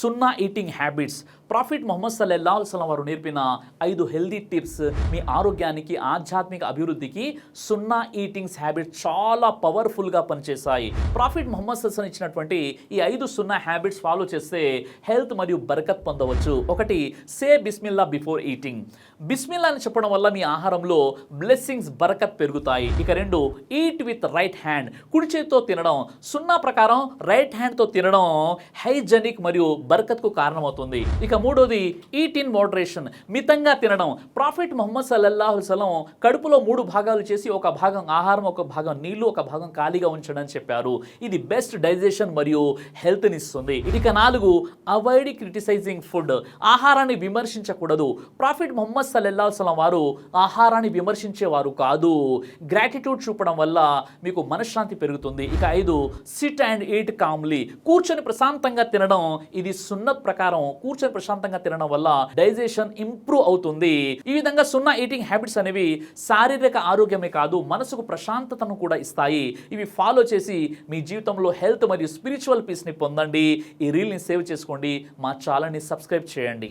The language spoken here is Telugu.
సున్నా ఈటింగ్ హ్యాబిట్స్ ప్రాఫిట్ మొహమ్మద్ సల్లెల్లా అల్సలం వారు నేర్పిన ఐదు హెల్దీ టిప్స్ మీ ఆరోగ్యానికి ఆధ్యాత్మిక అభివృద్ధికి సున్నా ఈటింగ్స్ హ్యాబిట్స్ చాలా పవర్ఫుల్గా పనిచేస్తాయి ప్రాఫిట్ మొహమ్మద్ సల్సన్ ఇచ్చినటువంటి ఈ ఐదు సున్నా హ్యాబిట్స్ ఫాలో చేస్తే హెల్త్ మరియు బరకత్ పొందవచ్చు. ఒకటి సే బిస్మిల్లా బిఫోర్ ఈటింగ్. బిస్మిల్లా అని చెప్పడం వల్ల మీ ఆహారంలో బ్లెస్సింగ్స్ బరకత్ పెరుగుతాయి. ఇక రెండు ఈట్ విత్ రైట్ హ్యాండ్. కుడి చేతితో తినడం సున్నా ప్రకారం రైట్ హ్యాండ్తో తినడం హైజెనిక్ మరియు బరకత్కు కారణమవుతుంది. ఇక మూడోది ఈట్ ఇన్ మోడరేషన్ మితంగా తినడం. ప్రాఫిట్ మొహమ్మద్ సల్లల్లాహు సలం కడుపులో మూడు భాగాలు చేసి ఒక భాగం ఆహారం ఒక భాగం నీళ్ళు ఒక భాగం ఖాళీగా ఉంచడం అని చెప్పారు. ఇది బెస్ట్ డైజెషన్ మరియు హెల్త్ని ఇస్తుంది. ఇక నాలుగు అవాయిడ్ క్రిటిసైజింగ్ ఫుడ్ ఆహారాన్ని విమర్శించకూడదు. ప్రాఫిట్ మొహమ్మద్ సల్లల్లాహు సలం వారు ఆహారాన్ని విమర్శించేవారు కాదు. గ్రాటిట్యూడ్ చూపడం వల్ల మీకు మనశ్శాంతి పెరుగుతుంది. ఇక ఐదు సిట్ అండ్ ఈట్ కామ్లీ కూర్చొని ప్రశాంతంగా తినడం. ఇది సున్నత్ ప్రకారం కూర్చొని ప్రశాంతంగా తినడం వల్ల డైజెషన్ ఇంప్రూవ్ అవుతుంది. ఈ విధంగా సున్నా ఈటింగ్ హ్యాబిట్స్ అనేవి శారీరక ఆరోగ్యమే కాదు మనసుకు ప్రశాంతతను కూడా ఇస్తాయి. ఇవి ఫాలో చేసి మీ జీవితంలో హెల్త్ మరియు స్పిరిచువల్ పీస్ని పొందండి. ఈ రీల్ని సేవ్ చేసుకోండి. మా ఛానల్ని సబ్స్క్రైబ్ చేయండి.